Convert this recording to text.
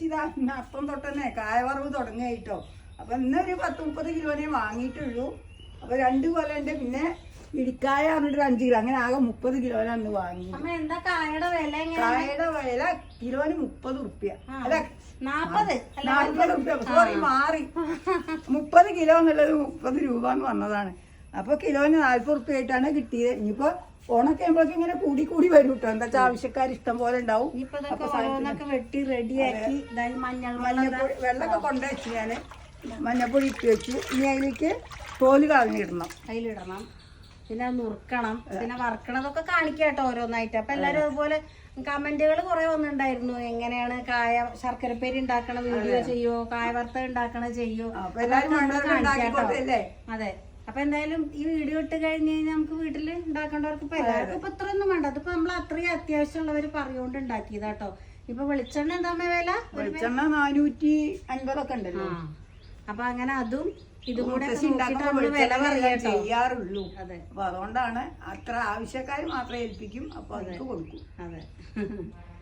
മുത്തശ്ശി ഇതാ അപ്പം തൊട്ടന്നെ കായവറവ് തുടങ്ങിയിട്ടോ. അപ്പൊ ഇന്നൊരു പത്ത് മുപ്പത് കിലോനെ വാങ്ങിയിട്ടുള്ളൂ. അപ്പൊ രണ്ട് കൊല ഉണ്ട്. പിന്നെ ഇടിക്കായ പറഞ്ഞിട്ട് അഞ്ചു കിലോ. അങ്ങനെ ആകെ മുപ്പത് കിലോനെ അന്ന് വാങ്ങി കായയുടെ വില കായയുടെ വില കിലോന് മുപ്പത് റുപ്യ അല്ല നാപ്പത്. അല്ല നാൽപ്പത് സോറി മാറി. മുപ്പത് കിലോ എന്നുള്ളത് മുപ്പത് രൂപ എന്ന് പറഞ്ഞതാണ്. അപ്പൊ കിലോന് നാൽപ്പത് റുപ്യ ആയിട്ടാണ് കിട്ടിയത്. ഇനിയിപ്പോ ഓണൊക്കെ ആകുമ്പോഴേക്കും ഇങ്ങനെ കൂടി കൂടി വരും കേട്ടോ എന്താ വെച്ചാൽ ആവശ്യക്കാർ ഇഷ്ടം പോലെ ഉണ്ടാവും. വെട്ടി റെഡിയാക്കി മഞ്ഞപ്പൊടി വെള്ളമൊക്കെ കൊണ്ടുവച്ച് ഞാൻ മഞ്ഞപ്പൊടി ഇട്ട് വെച്ചു ഇനി അതിലേക്ക് തോൽ കളഞ്ഞിടണം. അതിലിടണം. പിന്നെ നുറുക്കണം. പിന്നെ വറക്കണതൊക്കെ കാണിക്കാം കേട്ടോ ഓരോന്നായിട്ട്. അപ്പൊ എല്ലാരും അതുപോലെ കമന്റുകൾ കുറെ വന്നിട്ടുണ്ടായിരുന്നു. എങ്ങനെയാണ് കായ ശർക്കരപ്പേരി ഉണ്ടാക്കണ വീഡിയോ ചെയ്യോ? കായ വറുത്ത ഉണ്ടാക്കണ ചെയ്യോ? അതെ. അപ്പൊ എന്തായാലും ഈ വീഡിയോ ഇട്ട് കഴിഞ്ഞ് കഴിഞ്ഞാൽ നമുക്ക് വീട്ടിൽ ഉണ്ടാക്കേണ്ടവർക്ക് ഇപ്പൊ എല്ലാവർക്കും ഇപ്പൊ ഇത്രയൊന്നും വേണ്ട. അതിപ്പോ നമ്മൾ അത്രയും അത്യാവശ്യമുള്ളവര് പറഞ്ഞുകൊണ്ട് ഉണ്ടാക്കിയതാട്ടോ ഇപ്പൊ വെളിച്ചെണ്ണ എന്താ വില? വെളിച്ചെണ്ണ നാനൂറ്റി അൻപതൊക്കെ ഉണ്ടല്ലോ. അപ്പൊ അങ്ങനെ അതും ഇതും കൂടെ വില ചെയ്യാറുള്ളൂ. അതെ. അപ്പൊ അതുകൊണ്ടാണ് അത്ര ആവശ്യക്കാർ മാത്രമേ ഏൽപ്പിക്കും. അപ്പൊ അതൊക്കെ കൊടുക്കും. അതെ.